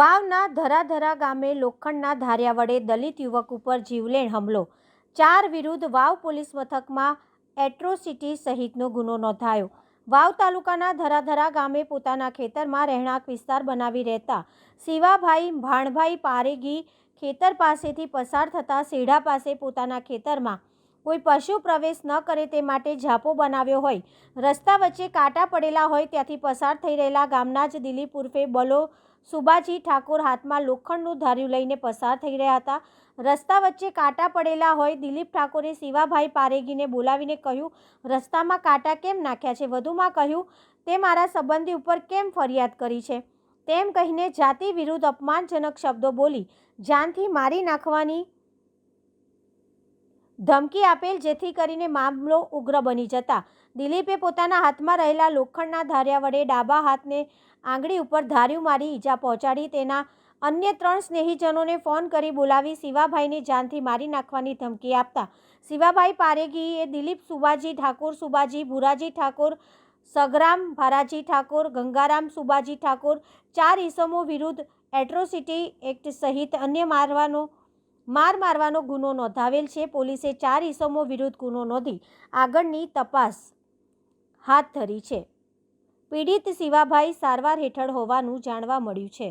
વાવના ધરાધરા ગામે લોખંડના ધાર્યા વડે દલિત યુવક ઉપર જીવલેણ હુમલો. ચાર વિરુદ્ધ વાવ પોલીસ મથકમાં એટ્રોસિટી સહિતનો ગુનો નોંધાયો. વાવ તાલુકાના ધરાધરા ગામે પોતાના ખેતરમાં રહેણાંક વિસ્તાર બનાવી રહેતા શિવાભાઈ ભાણભાઈ પારેગી ખેતર પાસેથી પસાર થતા સેઢા પાસે પોતાના ખેતરમાં કોઈ પશુ પ્રવેશ ન કરે તે માટે ઝાપો બનાવ્યો હોય. રસ્તા વચ્ચે કાંટા પડેલા હોય ત્યાંથી પસાર થઈ રહેલા ગામના જ દિલીપ ઉર્ફે બલો સુબાજી ઠાકોર હાથમાં લોખંડનું ધાર્યું લઈને પસાર થઈ રહ્યા હતા. રસ્તા વચ્ચે કાંટા પડેલા હોય દિલીપ ઠાકોરે શિવાભાઈ પારેગીને બોલાવીને કહ્યું, રસ્તામાં કાંટા કેમ નાખ્યા છે? વધુમાં કહ્યું, તે મારા સંબંધી ઉપર કેમ ફરિયાદ કરી છે? તેમ કહીને જાતિ વિરુદ્ધ અપમાનજનક શબ્દો બોલી, જાનથી મારી નાખવાની ધમકી આપેલ જેથી કરીને મામલો ઉગ્ર બની જતા. દિલીપે પોતાના હાથમાં રહેલા લોખંડના ધાર્યા વડે ડાબા હાથને આંગળી ઉપર ધાર્યું મારી ઈજા પહોંચાડી. તેના અન્ય ત્રણ સ્નેહીજનોને ફોન કરી બોલાવી શિવાભાઈને જાનથી મારી નાખવાની ધમકી આપતા. શિવાભાઈ પારેગીએ દિલીપ સુબાજી ઠાકોર, સુબાજી ભુરાજી ઠાકોર, સગરામ ભારાજી ઠાકોર, ગંગારામ સુબાજી ઠાકોર, ચાર ઈસમો વિરુદ્ધ એટ્રોસિટી એક્ટ સહિત અન્ય મારવાનો માર મારવાનો ગુનો નોંધાવેલ છે. પોલીસે ચાર ઇસમો વિરુદ્ધ ગુનો નોંધી આગળની તપાસ હાથ ધરી છે. પીડિત શિવાભાઈ સારવાર હેઠળ હોવાનું જાણવા મળ્યું છે.